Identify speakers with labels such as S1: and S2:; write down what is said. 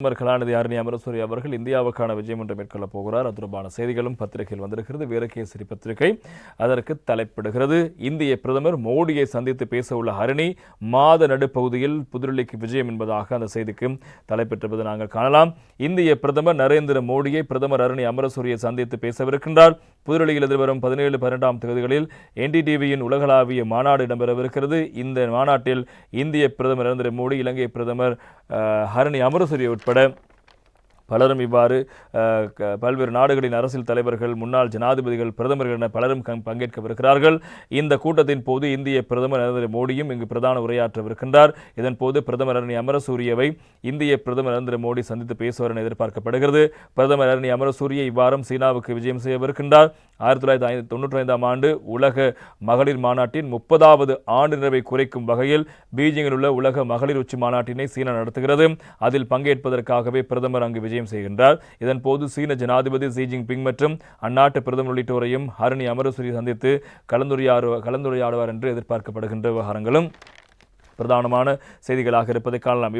S1: பிரதமர் கலாநிதி அருணி அமரசூரி அவர்கள் இந்தியாவுக்கான விஜயம் ஒன்றை மேற்கொள்ளப் போகிறார். அது தொடர்பான செய்திகளும் பத்திரிகையில் வந்திருக்கிறது. வீரகேசரி பத்திரிகை அதற்கு தலைப்பிடுகிறது. இந்திய பிரதமர் மோடியை சந்தித்து பேச உள்ள ஹரிணி மாத நடுப்பகுதியில் புதுடெல்லிக்கு விஜயம் என்பதாக அந்த செய்திக்கு தலைப்பெற்றிருப்பதை நாங்கள் காணலாம். இந்திய பிரதமர் நரேந்திர மோடியை பிரதமர் அருணி அமரசூரியை சந்தித்து பேசவிருக்கின்றார். புதுடெல்லியில் எதிர்வரும் பதினேழு பன்னெண்டாம் தேதிகளில் என்டிடிவியின் உலகளாவிய மாநாடு இடம்பெறவிருக்கிறது. இந்த மாநாட்டில் இந்திய பிரதமர் நரேந்திர மோடி இலங்கை பிரதமர் ஹரணி அமரசூரியை but பலரும் இவ்வாறு க- பல்வேறு நாடுகளின் அரசியல் தலைவர்கள் முன்னாள் ஜனாதிபதிகள் பிரதமர்கள் என பலரும் பங்கேற்கவிருக்கிறார்கள். இந்த கூட்டத்தின் போது இந்திய பிரதமர் நரேந்திர மோடியும் இங்கு பிரதான உரையாற்றவிருக்கின்றார். இதன் போது பிரதமர் அரணி அமரசூரியவை இந்திய பிரதமர் நரேந்திர மோடி சந்தித்து பேசுவார் என எதிர்பார்க்கப்படுகிறது. பிரதமர் அரணி அமரசூரிய இவ்வாரம் சீனாவுக்கு விஜயம் செய்யவிருக்கின்றார். ஆயிரத்தி தொள்ளாயிரத்தி ஐந்து தொண்ணூற்றி ஐந்தாம் ஆண்டு உலக மகளிர் மாநாட்டின் முப்பதாவது ஆண்டு நிறைவை குறைக்கும் வகையில் பீஜிங்கில் உள்ள உலக மகளிர் உச்சி மாநாட்டினை சீனா நடத்துகிறது. அதில் பங்கேற்பதற்காகவே பிரதமர் அங்கு விஜயம் செய்கின்றார். இதன்போது சீன ஜனாதிபதி ஜி ஜின்பிங் மற்றும் அந்நாட்டு பிரதமர் உள்ளிட்டோரையும் ஹரணி அமரசூரி சந்தித்து கலந்துரையாடு கலந்துரையாடுவார் என்று எதிர்பார்க்கப்படுகின்ற விவகாரங்களும் பிரதானமான செய்திகளாக இருப்பதை காணலாம்.